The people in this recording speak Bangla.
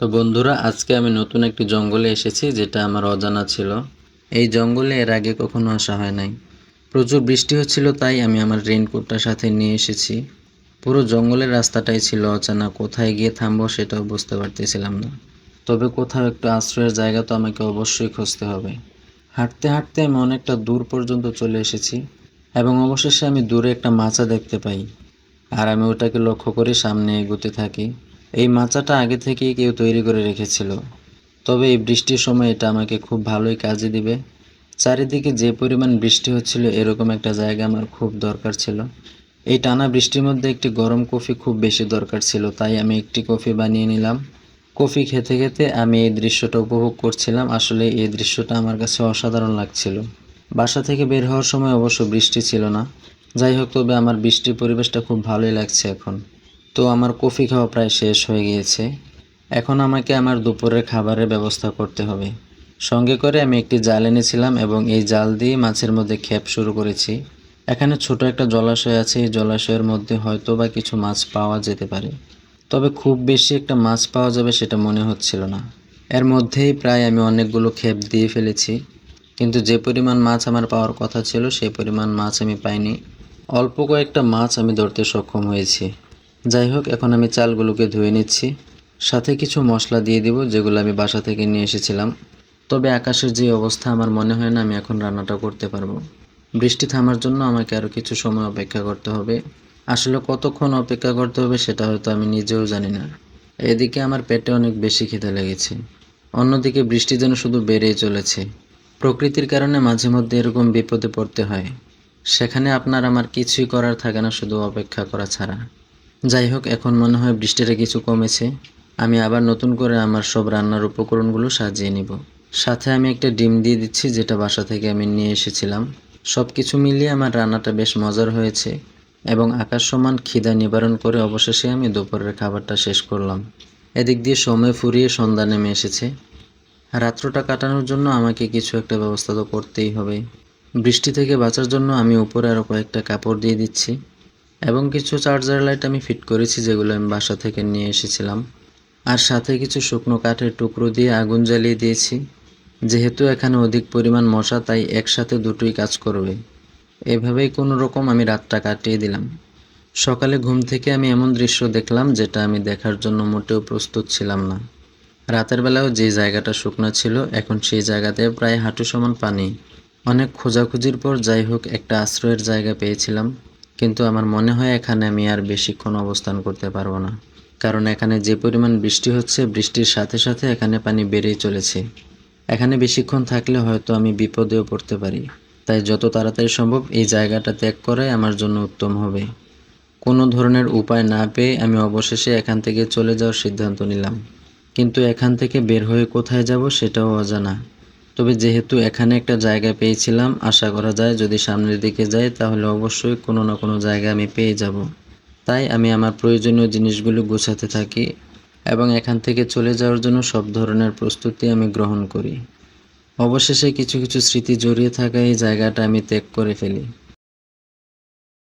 তো বন্ধুরা, আজকে আমি নতুন একটি জঙ্গলে এসেছি যেটা আমার অজানা ছিল। এই জঙ্গলে এর আগে কখনো আসা হয় নাই। প্রচুর বৃষ্টি হচ্ছিল, তাই আমি আমার রেইনকোটটা সাথে নিয়ে এসেছি। পুরো জঙ্গলের রাস্তাটাই ছিল অজানা কোথায় গিয়ে থামবো সেটাও বুঝতে পারতেছিলাম না। তবে কোথাও একটু আশ্রয়ের জায়গা তো আমাকে অবশ্যই খুঁজতে হবে। হাঁটতে হাঁটতে আমি অনেকটা দূর পর্যন্ত চলে এসেছি এবং অবশেষে আমি দূরে একটা মাচা দেখতে পাই। আর আমি ওটাকে লক্ষ্য করে সামনে এগোতে থাকি। এই মাচাটা আগে থেকেই কেউ তৈরি করে রেখেছিল। তবে এই বৃষ্টির সময় এটা আমাকে খুব ভালোই কাজে দিবে। চারিদিকে যে পরিমাণ বৃষ্টি হচ্ছিল, এরকম একটা জায়গা আমার খুব দরকার ছিল। এই টানা বৃষ্টির মধ্যে একটি গরম কফি খুব বেশি দরকার ছিল, তাই আমি একটি কফি বানিয়ে নিলাম। কফি খেতে খেতে আমি এই দৃশ্যটা উপভোগ করছিলাম। আসলে এই দৃশ্যটা আমার কাছে অসাধারণ লাগছিল। বাসা থেকে বের হওয়ার সময় অবশ্য বৃষ্টি ছিল না। যাই হোক, তবে আমার বৃষ্টির পরিবেশটা খুব ভালোই লাগছে এখন। তো আমার কফি খাওয়া প্রায় শেষ হয়ে গিয়েছে। এখন আমাকে আমার দুপুরের খাবারের ব্যবস্থা করতে হবে। সঙ্গে করে আমি একটি জাল এনেছিলাম এবং এই জাল দিয়ে মাছের মধ্যে খেপ শুরু করেছি। এখানে ছোট একটা জলাশয় আছে, এই জলাশয়ের মধ্যে হয়তো বা কিছু মাছ পাওয়া যেতে পারে। তবে খুব বেশি একটা মাছ পাওয়া যাবে সেটা মনে হচ্ছিল না। এর মধ্যেই প্রায় আমি অনেকগুলো খেপ দিয়ে ফেলেছি। কিন্তু যে পরিমাণ মাছ আমার পাওয়ার কথা ছিল, সেই পরিমাণ মাছ আমি পাইনি। অল্প কয়েকটা মাছ আমি ধরতে সক্ষম হয়েছি। যাই হোক এখন আমি চালগুলোকে ধুয়ে নিচ্ছি। সাথে কিছু মশলা দিয়ে দিব, যেগুলো আমি বাসা থেকে নিয়ে এসেছিলাম। তবে আকাশের যে অবস্থা আমার মনে হয় না আমি এখন রান্নাটা করতে পারব। বৃষ্টি থামার জন্য আমাকে আরও কিছু সময় অপেক্ষা করতে হবে। আসলে কতক্ষণ অপেক্ষা করতে হবে সেটা হয়তো আমি নিজেও জানি না। এদিকে আমার পেটে অনেক বেশি খিদে লেগেছে। অন্যদিকে বৃষ্টি যেন শুধু বেড়েই চলেছে। প্রকৃতির কারণে মাঝে মধ্যে এরকম বিপদে পড়তে হয়। সেখানে আপনার আমার কিছুই করার থাকে না, শুধু অপেক্ষা করা ছাড়া। যাই হোক এখন মনে হয় বৃষ্টিটা কিছু কমেছে। আমি আবার নতুন করে আমার সব রান্নার উপকরণগুলো সাজিয়ে নিব। সাথে আমি একটা ডিম দিয়ে দিচ্ছি, যেটা বাসা থেকে আমি নিয়ে এসেছিলাম। সব কিছু মিলিয়ে আমার রান্নাটা বেশ মজার হয়েছে এবং আকাশ সমান খিদা নিবারণ করে অবশেষে আমি দুপুরের খাবারটা শেষ করলাম। এদিক দিয়ে সময় ফুরিয়ে সন্ধ্যা নেমে এসেছে। রাত্রটা কাটানোর জন্য আমাকে কিছু একটা ব্যবস্থা তো করতেই হবে। বৃষ্টি থেকে বাঁচার জন্য আমি উপরে আরও কয়েকটা কাপড় দিয়ে দিচ্ছি। এবং কিছু চার্জার লাইট আমি ফিট করেছি যেগুলো আমি বাসা থেকে নিয়ে এসেছিলাম। আর সাথে কিছু শুকনো কাঠের টুকরো দিয়ে আগুন জ্বালিয়ে দিয়েছি। যেহেতু এখানে অধিক পরিমাণ মশা, তাই একসাথে দুটোই কাজ করবে। এভাবেই কোনো রকম আমি রাতটা কাটিয়ে দিলাম। সকালে ঘুম থেকে আমি এমন দৃশ্য দেখলাম যেটা আমি দেখার জন্য মোটেও প্রস্তুত ছিলাম না। রাতের বেলাও যে জায়গাটা শুকনো ছিল, এখন সেই জায়গাতে প্রায় হাঁটু সমান পানি। অনেক খোঁজাখুঁজির পর যাই হোক, একটা আশ্রয়ের জায়গা পেয়েছিলাম। কিন্তু আমার মনে হয় এখানে আমি আর বেশিক্ষণ অবস্থান করতে পারব না। কারণ এখানে যে পরিমাণ বৃষ্টি হচ্ছে, বৃষ্টির সাথে সাথে এখানে পানি বেড়েই চলেছে। এখানে বেশিক্ষণ থাকলে হয়তো আমি বিপদেও পড়তে পারি। তাই যত তাড়াতাড়ি সম্ভব এই জায়গাটা ত্যাগ করাই আমার জন্য উত্তম হবে। কোনো ধরনের উপায় না পেয়ে আমি অবশেষে এখান থেকে চলে যাওয়ার সিদ্ধান্ত নিলাম। কিন্তু এখান থেকে বের হয়ে কোথায় যাব সেটাও অজানা। তবে যেহেতু এখানে একটা জায়গা পেয়েছিলাম, আশা করা যায় যদি সামনের দিকে যাই তাহলে অবশ্যই কোনো না কোনো জায়গা আমি পেয়ে যাব। তাই আমি আমার প্রয়োজনীয় জিনিসগুলো গোছাতে থাকি এবং এখান থেকে চলে যাওয়ার জন্য সব ধরনের প্রস্তুতি আমি গ্রহণ করি। অবশেষে কিছু কিছু স্মৃতি জড়িয়ে থাকা এই জায়গাটা আমি ত্যাগ করে ফেলি।